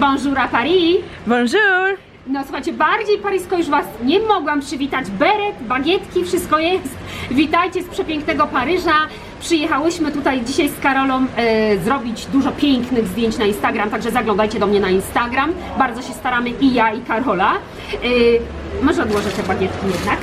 Bonjour à Paris! Bonjour! No słuchajcie, bardziej parysko już Was nie mogłam przywitać. Beret, bagietki, wszystko jest. Witajcie z przepięknego Paryża. Przyjechałyśmy tutaj dzisiaj z Karolą e, zrobić dużo pięknych zdjęć na Instagram, także zaglądajcie do mnie na Instagram. Bardzo się staramy i ja, i Karola. E, może odłożę te bagietki jednak.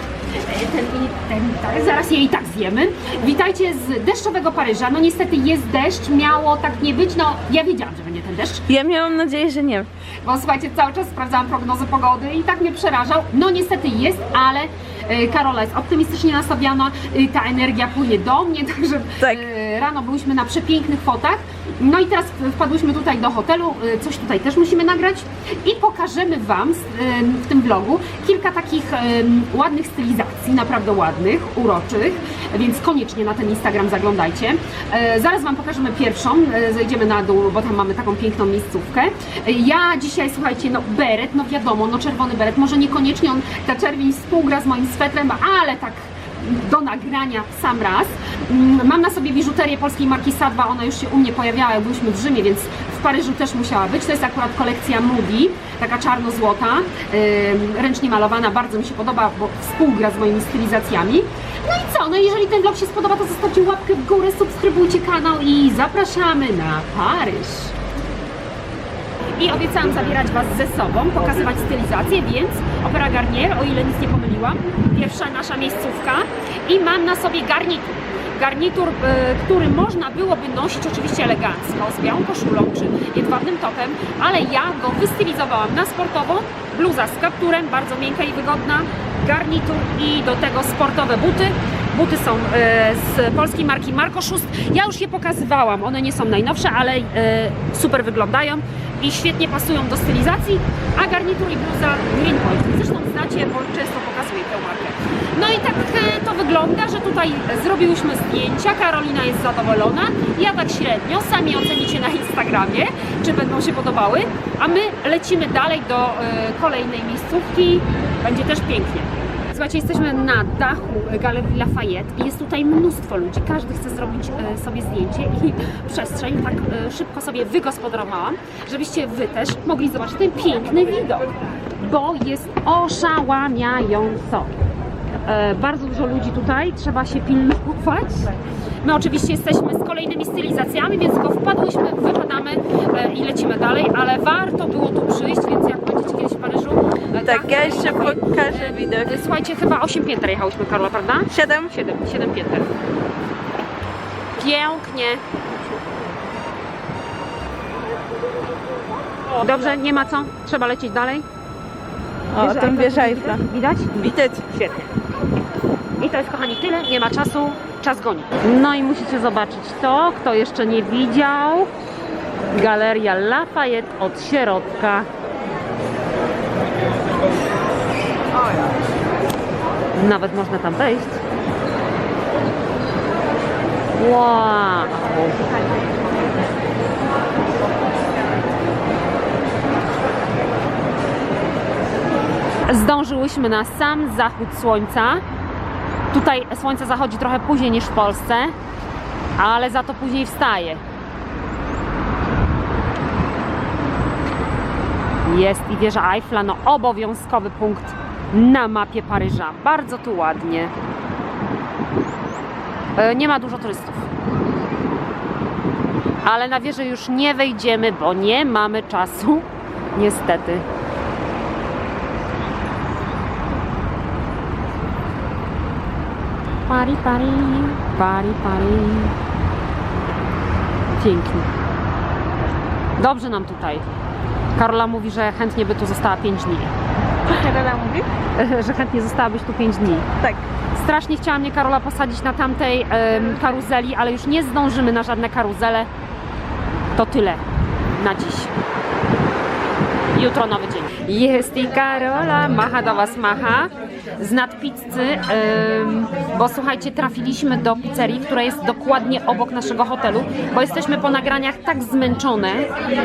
Ten, i ten, tak, zaraz je i tak zjemy. Witajcie z deszczowego Paryża. No niestety jest deszcz, miało tak nie być. No ja wiedziałam, że będzie ten deszcz. Ja miałam nadzieję, że nie. Bo słuchajcie, cały czas sprawdzałam prognozę pogody i tak mnie przerażał. No niestety jest, ale e, Karola jest optymistycznie nastawiona, e, ta energia płynie do mnie, także Tak. e, rano byliśmy na przepięknych fotach. No i teraz wpadłyśmy tutaj do hotelu, coś tutaj też musimy nagrać i pokażemy Wam w tym vlogu kilka takich ładnych stylizacji, naprawdę ładnych, uroczych, więc koniecznie na ten Instagram zaglądajcie. E, Zaraz Wam pokażemy pierwszą, e, zejdziemy na dół, bo tam mamy taką piękną miejscówkę. E, Ja dzisiaj, słuchajcie, no beret, no wiadomo, no czerwony beret, może niekoniecznie on, ta czerwień współgra z moim swetrem, ale tak do nagrania w sam raz. Mm, Mam na sobie biżuterię polskiej marki Sadba, ona już się u mnie pojawiała, jak byliśmy w Rzymie, więc w Paryżu też musiała być. To jest akurat kolekcja Moody, taka czarno-złota, ręcznie malowana, bardzo mi się podoba, bo współgra z moimi stylizacjami. No i co, no jeżeli ten vlog się spodoba, to zostawcie łapkę w górę, subskrybujcie kanał i zapraszamy na Paryż. I obiecałam zabierać Was ze sobą, pokazywać stylizację, więc Opera Garnier, o ile nic nie pomyliłam, pierwsza nasza miejscówka i mam na sobie garnitur. Garnitur, e, który można byłoby nosić oczywiście elegancko, z białą koszulą czy jedwabnym topem, ale ja go wystylizowałam na sportowo, bluza z kapturem, bardzo miękka i wygodna, garnitur i do tego sportowe buty. Buty są e, z polskiej marki Schust. Ja już je pokazywałam, one nie są najnowsze, ale e, super wyglądają i świetnie pasują do stylizacji, a garnitur i bluza Greenpoint. Zresztą znacie, bo często pokazuję tę markę. No i tak e, to wygląda, że tutaj zrobiłyśmy zdjęcia, Karolina jest zadowolona, ja tak średnio, sami ocenicie na Instagramie, czy będą się podobały, a my lecimy dalej do e, kolejnej miejscówki, będzie też pięknie. Słuchajcie, jesteśmy na dachu Galerii Lafayette i jest tutaj mnóstwo ludzi. Każdy chce zrobić e, sobie zdjęcie i przestrzeń tak e, szybko sobie wygospodarowałam, żebyście Wy też mogli zobaczyć ten piękny widok, bo jest oszałamiająco. E, bardzo dużo ludzi tutaj, trzeba się pilnować. My oczywiście jesteśmy z kolejnymi stylizacjami, więc tylko wpadłyśmy, wypadamy i lecimy dalej, ale warto było tu przyjść, więc jak będziecie kiedyś w Paryżu... e, Tak, ja jeszcze pokażę widok. E, Słuchajcie, chyba 8 pięter jechałyśmy, Karola, prawda? Siedem? 7, 7 pięter. Pięknie. Dobrze, nie ma co? Trzeba lecieć dalej? O, tam wieża Eiffla. Widać? Widać. Świetnie. I to jest, kochani, tyle. Nie ma czasu. Czas goni. No i musicie zobaczyć to, kto jeszcze nie widział. Galeria Lafayette od środka. Nawet można tam wejść. Wow! Zdążyłyśmy na sam zachód słońca. Tutaj słońce zachodzi trochę później niż w Polsce, ale za to później wstaje. Jest i wieża Eiffla, no obowiązkowy punkt na mapie Paryża. Bardzo tu ładnie. E, Nie ma dużo turystów. Ale na wieżę już nie wejdziemy, bo nie mamy czasu. Niestety. Pari, pari, pari, pari. Pięknie. Dobrze nam tutaj. Karola mówi, że chętnie by tu została 5 dni. Karola mówi? że chętnie zostałabyś tu 5 dni. Tak. Strasznie chciała mnie Karola posadzić na tamtej em, karuzeli, ale już nie zdążymy na żadne karuzele. To tyle na dziś. Jutro nowy dzień. Jest i Karola, macha do Was macha. Z nadpizzy, bo słuchajcie, trafiliśmy do pizzerii, która jest dokładnie obok naszego hotelu, bo jesteśmy po nagraniach tak zmęczone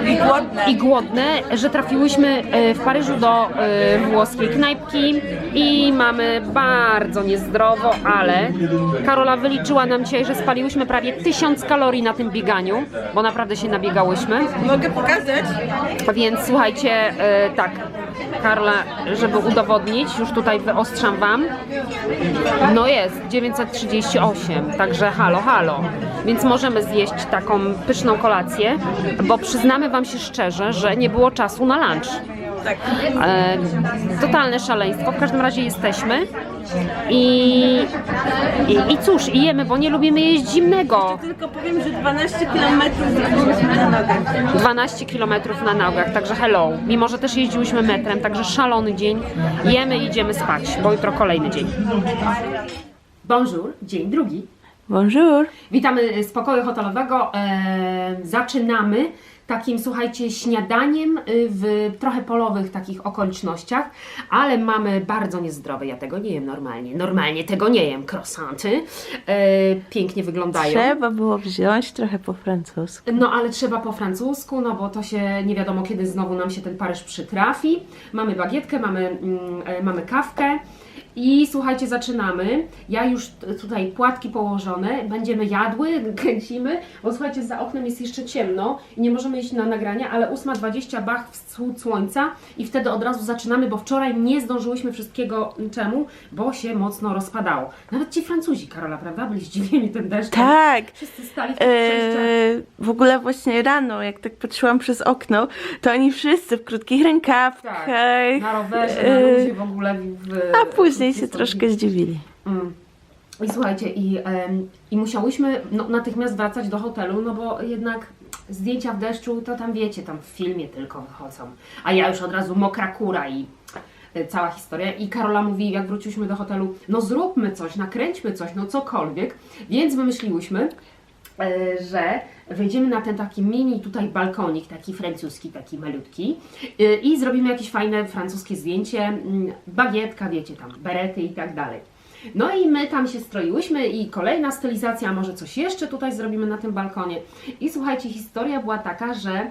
I głodne. i głodne, że trafiłyśmy e, w Paryżu do e, włoskiej knajpki i mamy bardzo niezdrowo, ale Karola wyliczyła nam dzisiaj, że spaliłyśmy prawie 1000 kalorii na tym bieganiu, bo naprawdę się nabiegałyśmy. Mogę pokazać? Więc słuchajcie, e, tak, Karla, żeby udowodnić, już tutaj wyostrzam Wam, no jest 938, także halo, halo. Więc możemy zjeść taką pyszną kolację, bo przyznamy Wam się szczerze, że nie było czasu na lunch. Tak. E, totalne szaleństwo, w każdym razie jesteśmy i, i, i cóż, i jemy, bo nie lubimy jeść zimnego. Tylko powiem, że 12 km zrobiłyśmy na nogach. 12 km na nogach, także hello. Mimo, że też jeździłyśmy metrem, także szalony dzień. Jemy i idziemy spać, bo jutro kolejny dzień. Bonjour, dzień drugi. Bonjour. Witamy z pokoju hotelowego. E, zaczynamy takim, słuchajcie, śniadaniem y, w trochę polowych takich okolicznościach, ale mamy bardzo niezdrowe. Ja tego nie jem normalnie. Normalnie tego nie jem. Croissanty e, pięknie wyglądają. Trzeba było wziąć trochę po francusku. No ale trzeba po francusku, no bo to się nie wiadomo kiedy znowu nam się ten Paryż przytrafi. Mamy bagietkę, mamy, mm, e, mamy kawkę. I słuchajcie, zaczynamy. Ja już tutaj płatki położone, będziemy jadły, kręcimy, bo słuchajcie, za oknem jest jeszcze ciemno i nie możemy iść na nagrania, ale 8.20 bach wschód słońca i wtedy od razu zaczynamy, bo wczoraj nie zdążyłyśmy wszystkiego czemu, bo się mocno rozpadało. Nawet ci Francuzi, Karola, prawda? Byli zdziwieni tym deszczem. Tak. Wszyscy stali w. Eee, w ogóle właśnie rano, jak tak patrzyłam przez okno, to oni wszyscy w krótkich rękawkach. Tak, na rowerze, na luzie w ogóle. W, A później się w- troszkę zdziwili. Mm. I słuchajcie, i, em, i musiałyśmy no, natychmiast wracać do hotelu, no bo jednak zdjęcia w deszczu, to tam wiecie, tam w filmie tylko wychodzą. A ja już od razu mokra kura i e, cała historia. I Karola mówi, jak wróciliśmy do hotelu, no zróbmy coś, nakręćmy coś, no cokolwiek. Więc wymyśliłyśmy, że wejdziemy na ten taki mini tutaj balkonik, taki francuski, taki malutki e, i zrobimy jakieś fajne francuskie zdjęcie, mm, bagietka, wiecie, tam berety i tak dalej. No i my tam się stroiłyśmy i kolejna stylizacja, może coś jeszcze tutaj zrobimy na tym balkonie. I słuchajcie, historia była taka, że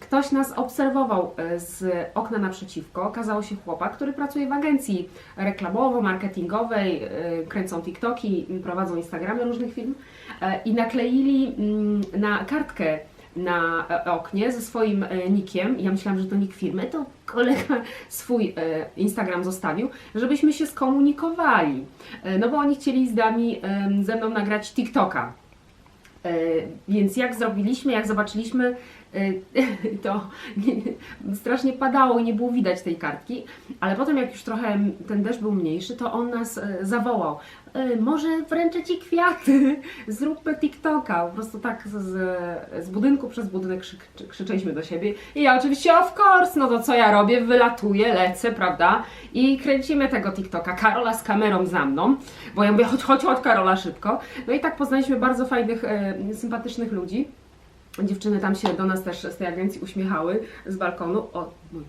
ktoś nas obserwował e, z okna naprzeciwko. Okazało się chłopak, który pracuje w agencji reklamowo-marketingowej, e, kręcą TikToki, prowadzą Instagramy różnych firm e, i nakleili mm, na kartkę na oknie ze swoim nikiem. Ja myślałam, że to nick firmy, to kolega swój Instagram zostawił, żebyśmy się skomunikowali. No bo oni chcieli z nami ze mną nagrać TikToka. Więc jak zrobiliśmy, jak zobaczyliśmy, to strasznie padało i nie było widać tej kartki, ale potem jak już trochę ten deszcz był mniejszy, to on nas e, zawołał. E, Może wręczę Ci kwiaty, zróbmy TikToka. Po prostu tak z, z budynku przez budynek krzyk, krzyczeliśmy do siebie. I ja oczywiście, of course, no to co ja robię? Wylatuję, lecę, prawda? I kręcimy tego TikToka. Karola z kamerą za mną, bo ja mówię, chodź, chodź Karola szybko. No i tak poznaliśmy bardzo fajnych, e, sympatycznych ludzi. Dziewczyny tam się do nas też z tej agencji uśmiechały z balkonu. O, mój.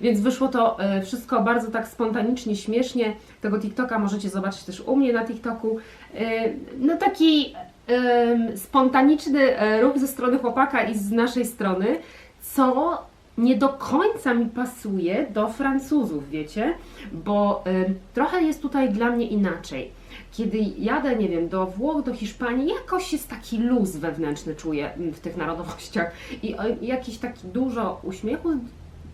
Więc wyszło to e, wszystko bardzo tak spontanicznie, śmiesznie. Tego TikToka możecie zobaczyć też u mnie na TikToku. E, No taki spontaniczny e, ruch ze strony chłopaka i z naszej strony, co nie do końca mi pasuje do Francuzów, wiecie? Bo trochę jest tutaj dla mnie inaczej. Kiedy jadę, nie wiem, do Włoch, do Hiszpanii, jakoś jest taki luz wewnętrzny czuję mm, w tych narodowościach. I jakiś taki dużo uśmiechu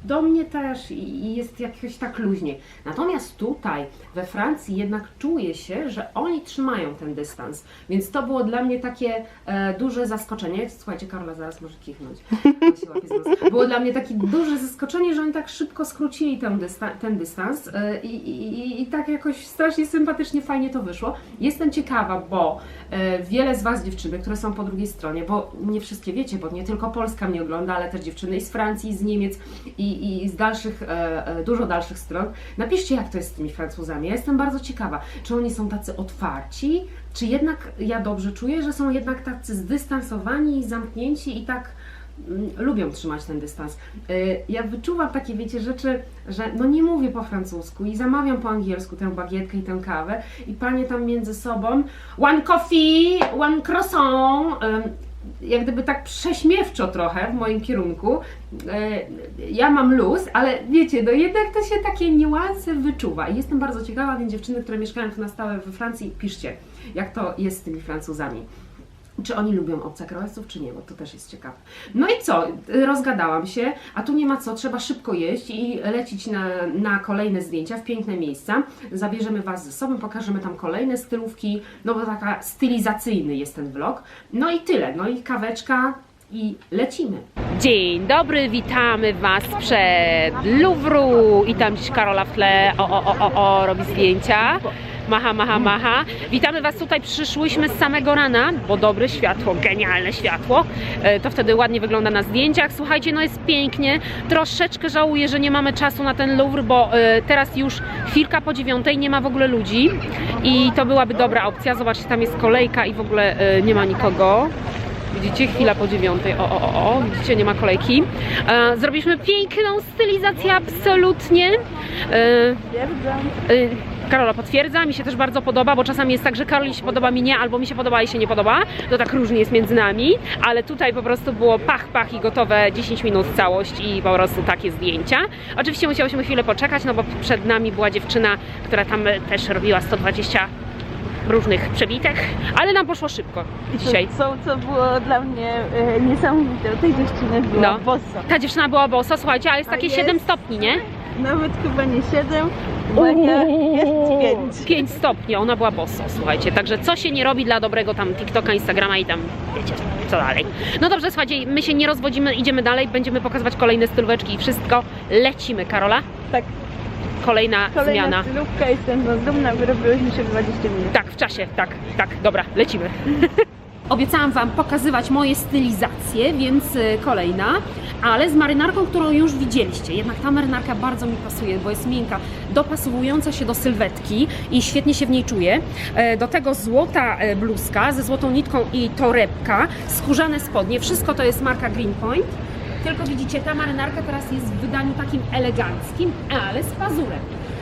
do mnie też i jest jakoś tak luźnie. Natomiast tutaj we Francji jednak czuję się, że oni trzymają ten dystans, więc to było dla mnie takie e, duże zaskoczenie. Słuchajcie, Karola zaraz może kichnąć. Było dla mnie takie duże zaskoczenie, że oni tak szybko skrócili ten, dysta- ten dystans e, i, i, i tak jakoś strasznie sympatycznie, fajnie to wyszło. Jestem ciekawa, bo e, wiele z Was dziewczyny, które są po drugiej stronie, bo nie wszystkie wiecie, bo nie tylko Polska mnie ogląda, ale też dziewczyny i z Francji, i z Niemiec i, i z dalszych, e, e, dużo dalszych stron. Napiszcie, jak to jest z tymi Francuzami. Ja jestem bardzo ciekawa, czy oni są tacy otwarci, czy jednak ja dobrze czuję, że są jednak tacy zdystansowani i zamknięci i tak mm, lubią trzymać ten dystans. Y, Ja wyczuwam takie, wiecie, rzeczy, że no nie mówię po francusku i zamawiam po angielsku tę bagietkę i tę kawę i panie tam między sobą one coffee, one croissant, jak gdyby tak prześmiewczo trochę w moim kierunku. Y, Ja mam luz, ale wiecie, no jednak to się takie niuanse wyczuwa i jestem bardzo ciekawa, więc dziewczyny, które mieszkają tu na stałe we Francji, piszcie, jak to jest z tymi Francuzami. Czy oni lubią obcokrajowców, czy nie, bo to też jest ciekawe. No i co? Rozgadałam się, a tu nie ma co, trzeba szybko jeść i lecieć na, na kolejne zdjęcia w piękne miejsca. Zabierzemy Was ze sobą, pokażemy tam kolejne stylówki, no bo taka stylizacyjny jest ten vlog. No i tyle, no i kaweczka i lecimy. Dzień dobry, witamy Was przed Louvru i tam gdzieś Karola w tle, o, o, o, o robi zdjęcia. Macha, macha, macha. Witamy Was tutaj, przyszłyśmy z samego rana, bo dobre światło, genialne światło. E, To wtedy ładnie wygląda na zdjęciach. Słuchajcie, no jest pięknie. Troszeczkę żałuję, że nie mamy czasu na ten Louvre, bo e, teraz już chwilka po dziewiątej nie ma w ogóle ludzi i to byłaby dobra opcja. Zobaczcie, tam jest kolejka i w ogóle e, nie ma nikogo. Widzicie, chwila po dziewiątej, o, o, o, o, widzicie, nie ma kolejki. E, zrobiliśmy piękną stylizację, absolutnie. E, Karola potwierdza, mi się też bardzo podoba, bo czasami jest tak, że Karoli się podoba mi nie, albo mi się podoba i się nie podoba. To tak różnie jest między nami, ale tutaj po prostu było pach, pach i gotowe 10 minut całość i po prostu takie zdjęcia. Oczywiście musiałyśmy chwilę poczekać, no bo przed nami była dziewczyna, która tam też robiła 120 różnych przebitek, ale nam poszło szybko dzisiaj. Co, co było dla mnie e, niesamowite, tej dziewczyny było No. boso. Ta dziewczyna była boso, słuchajcie, ale jest A takie jest? 7 stopni, nie? Nawet chyba nie 7, uwaga, jest 5. 5 stopni, ona była boso, słuchajcie. Także co się nie robi dla dobrego tam TikToka, Instagrama i tam wiecie, co dalej. No dobrze, słuchajcie, my się nie rozwodzimy, idziemy dalej, będziemy pokazywać kolejne stylóweczki i wszystko. Lecimy, Karola. Tak, Kolejna, kolejna zmiana. stylówka, jestem dumna, wyrobiłyśmy się w 20 minut. Tak, w czasie, tak, tak, dobra, lecimy. Obiecałam Wam pokazywać moje stylizacje, więc y, kolejna, ale z marynarką, którą już widzieliście. Jednak ta marynarka bardzo mi pasuje, bo jest miękka, dopasowująca się do sylwetki i świetnie się w niej czuję. E, Do tego złota e, bluzka ze złotą nitką i torebka, skórzane spodnie, wszystko to jest marka Greenpoint. Tylko widzicie, ta marynarka teraz jest w wydaniu takim eleganckim, ale z pazurem.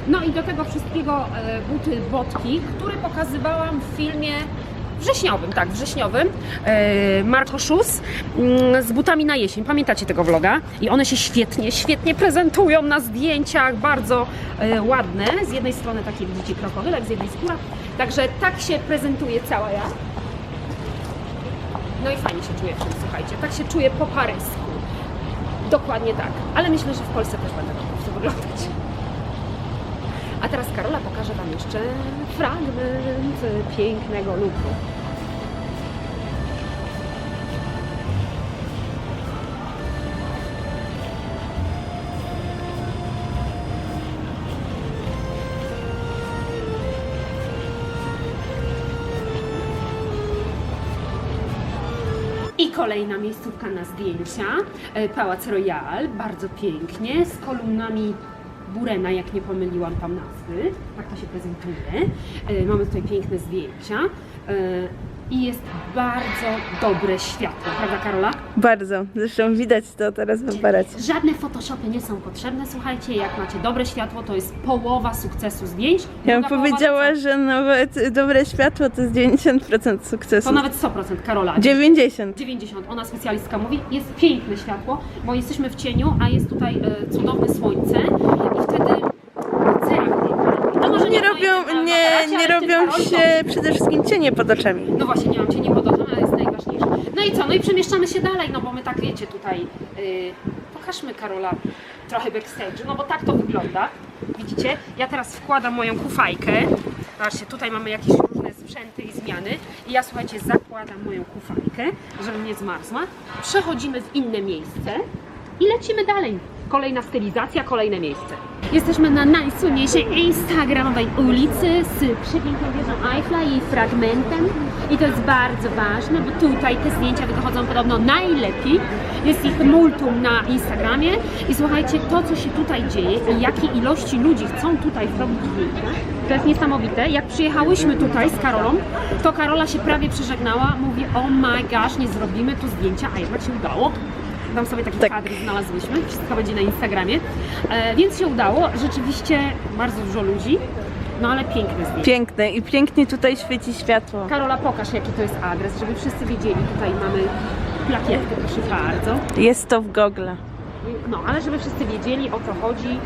No i do tego wszystkiego e, buty, botki, które pokazywałam w filmie wrześniowym, tak, wrześniowym, e, Marco mm, z butami na jesień. Pamiętacie tego vloga? I one się świetnie, świetnie prezentują na zdjęciach, bardzo e, ładne. Z jednej strony takie widzicie krokodylek, z jednej skóra. Także tak się prezentuje cała ja. No i fajnie się czuję w tym, słuchajcie. Tak się czuję po parysku. Dokładnie tak. Ale myślę, że w Polsce też będę po prostu wyglądać. A teraz Karola pokaże Wam jeszcze fragment pięknego Louvru. I kolejna miejscówka na zdjęcia. E, Pałac Royal, bardzo pięknie, z kolumnami Burena, jak nie pomyliłam tam nazwy. Tak to się prezentuje. E, Mamy tutaj piękne zdjęcia. E, I jest bardzo dobre światło, prawda Karola? Bardzo, zresztą widać to teraz w aparacie. Żadne Photoshopy nie są potrzebne, słuchajcie, jak macie dobre światło, to jest połowa sukcesu zdjęć. Ja bym połowa powiedziała, co? że nawet dobre światło to jest 90% sukcesu. To nawet 100% Karola. 90. 90, ona specjalistka mówi, jest piękne światło, bo jesteśmy w cieniu, a jest tutaj e, cudowne słońce i wtedy cerach piękna. To może Nie w mojej robią, nie, nie robią się przede wszystkim cienie pod oczami. No właśnie, nie mam cieni pod oczami, ale jest najważniejsze. No i co, no i przemieszczamy się dalej, no bo my tak wiecie tutaj, y, pokażmy Karola trochę backstage, no bo tak to wygląda. Widzicie, ja teraz wkładam moją kufajkę, zobaczcie, tutaj mamy jakieś różne sprzęty i zmiany i ja słuchajcie, zakładam moją kufajkę, żeby nie zmarzła, przechodzimy w inne miejsce i lecimy dalej. Kolejna stylizacja, kolejne miejsce. Jesteśmy na najsłynniejszej instagramowej ulicy z przepiękną wieżą Eiffla i fragmentem. I to jest bardzo ważne, bo tutaj te zdjęcia wychodzą podobno najlepiej. Jest ich multum na Instagramie. I słuchajcie, to co się tutaj dzieje i jakie ilości ludzi chcą tutaj zrobić zdjęcia, to jest niesamowite. Jak przyjechałyśmy tutaj z Karolą, to Karola się prawie przeżegnała. Mówi, oh my gosh, nie zrobimy tu zdjęcia, a jednak się udało. Tam sobie taki Tak. kadr znalazłyśmy, wszystko będzie na Instagramie, e, więc się udało, rzeczywiście bardzo dużo ludzi, no ale piękne zdjęcie. Piękne i pięknie tutaj świeci światło. Karola, pokaż jaki to jest adres, żeby wszyscy wiedzieli, tutaj mamy plakietkę, proszę bardzo. Jest to w Google. No, ale żeby wszyscy wiedzieli o co chodzi.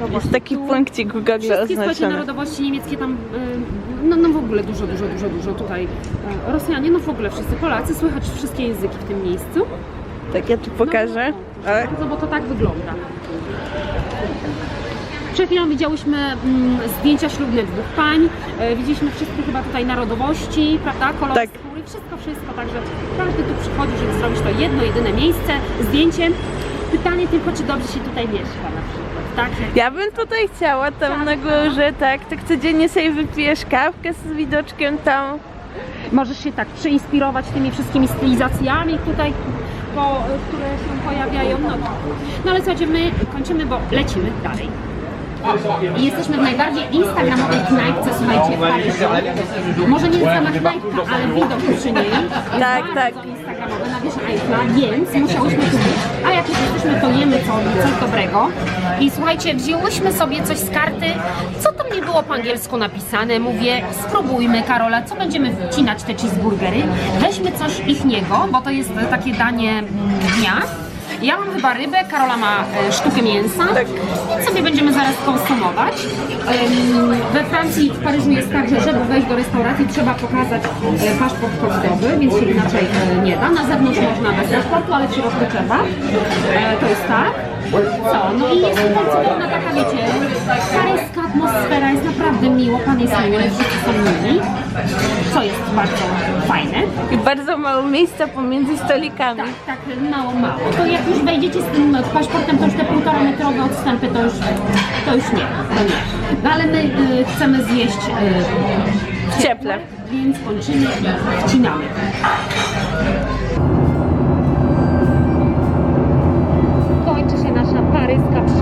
to Jest taki tu punkcik w Google Wszystkie oznaczony. narodowości niemieckie tam, y, no, no w ogóle dużo, dużo, dużo, dużo tutaj. y, Rosjanie, no w ogóle wszyscy Polacy, słychać wszystkie języki w tym miejscu. Tak, ja tu pokażę. No, proszę bardzo, bo to tak wygląda. Przed chwilą widziałyśmy mm, zdjęcia ślubne dwóch pań, e, widzieliśmy wszystkie chyba tutaj narodowości, prawda, kolor Tak. skóry, wszystko, wszystko, także każdy tu przychodzi, żeby zrobić to jedno, jedyne miejsce, zdjęcie. Pytanie tylko, czy dobrze się tutaj mieszka na przykład, tak? Ja bym tutaj chciała tam na górze, tak, tak codziennie sobie wypijesz kawkę z widoczkiem tam. Możesz się tak przeinspirować tymi wszystkimi stylizacjami tutaj, po, które się pojawiają. No, no ale słuchajcie, my kończymy, bo lecimy dalej. I jesteśmy w najbardziej instagramowej knajpce, słuchajcie, w Paryżu. Może nie sama knajpka, ale widok przy niej Tak, tak. Eiffla, więc musiałyśmy tu być. A jak już jesteśmy, to jemy co, coś dobrego. I słuchajcie, wzięłyśmy sobie coś z karty, co tam nie było po angielsku napisane. Mówię, spróbujmy Karola, co będziemy wcinać te cheeseburgery. Weźmy coś ichniego, bo to jest takie danie mm, dnia. Ja mam chyba rybę, Karola ma e, sztukę mięsa, Tak. więc sobie będziemy zaraz konsumować. Em, we Francji, w Paryżu jest tak, że żeby wejść do restauracji trzeba pokazać e, paszport covidowy, więc się inaczej e, nie da. Na zewnątrz można bez paszportu, ale w środku trzeba. E, to jest tak. Co? No i jest tutaj cudowna taka, wiecie, paryska atmosfera, jest naprawdę miło, pan jest miły, wszyscy są mili, co jest bardzo fajne. I bardzo mało miejsca pomiędzy stolikami. Tak, tak, mało, mało. To jak już wejdziecie z tym paszportem, to już te półtora metrowe odstępy to już, to już nie, to nie. No ale my y, chcemy zjeść y, W cieple. więc kończymy i wcinamy.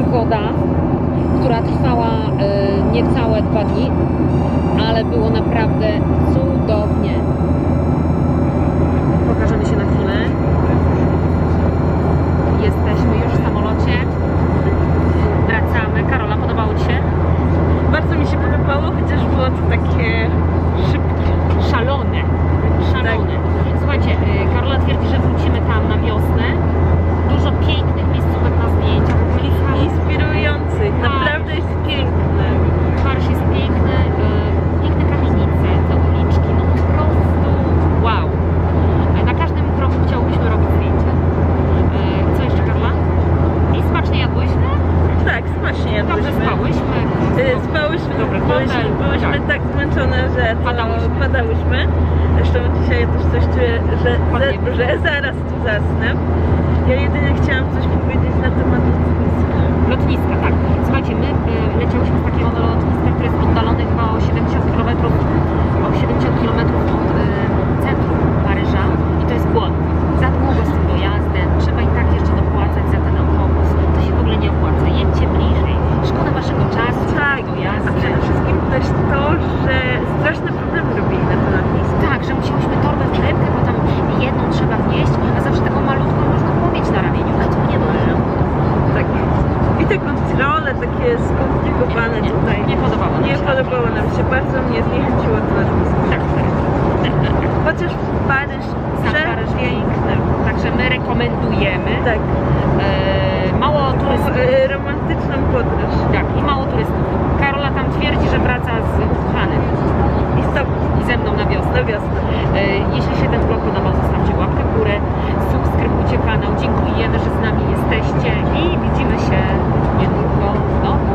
Przygoda, która trwała y, niecałe dwa dni, ale było naprawdę cudownie. Pokażemy się na chwilę. Jesteśmy już w samolocie. Wracamy. Karola, podobało Ci się? Bardzo mi się podobało, chociaż było to takie szybkie. Szalone. Szalone. Słuchajcie, y, Karola twierdzi, że wrócimy tam na wiosnę. Dużo pięknych miejscówek na zdjęciach. Inspirujących, naprawdę jest piękne. Paryż jest piękny, y, piękne kamienice, te uliczki, no po prostu wow. Y, Na każdym kroku chciałbyśmy robić zdjęcia. Y, Co jeszcze, Karola? I smacznie jadłyśmy? Tak, smacznie Dobrze jadłyśmy. spałyśmy. Y, Spałyśmy, Dobry byłyśmy, hotel, byłyśmy tak. tak. zmęczone, że to Padałyśmy. padałyśmy. Zresztą dzisiaj też coś czuję, że, zaraz tu zasnę. Ja jedynie chciałam coś powiedzieć na temat lotniska. Lotniska, tak. Słuchajcie, my y, leciałyśmy z takiego lotniska, które jest oddalone chyba o 70 km, o 70 km od y, centrum Paryża i to jest błąd. Za długo z tym dojazdem, trzeba i tak jeszcze dopłacać za ten autobus. To się w ogóle nie opłaca. Jedźcie bliżej. Szkoda waszego czasu, Tak, do a przede wszystkim też to, że straszne problemy robili na to lotnisko. Tak, że musiałyśmy torbę w torebkę, jedną trzeba wnieść, a zawsze taką malutką można było mieć na ramieniu. A tu nie dobrze. Tak. I te kontrole takie skomplikowane Nie, tutaj. nie podobało nam Nie się. podobało nam się, bardzo mnie zniechęciło to lotnisko. Tak, tak. Chociaż Paryż Sam Paryż przepiękny. Także my rekomendujemy. Tak, E, turystów. E, romantyczną podróż. Tak, i mało turystów. Karola tam twierdzi, że wraca z ukochanym. I, so, I ze mną na wiosnę. Wiosnę. E, jeśli się ten vlog podobał, zostawcie łapkę w górę, subskrybujcie kanał. Dziękujemy, że z nami jesteście i widzimy się niedługo w domu.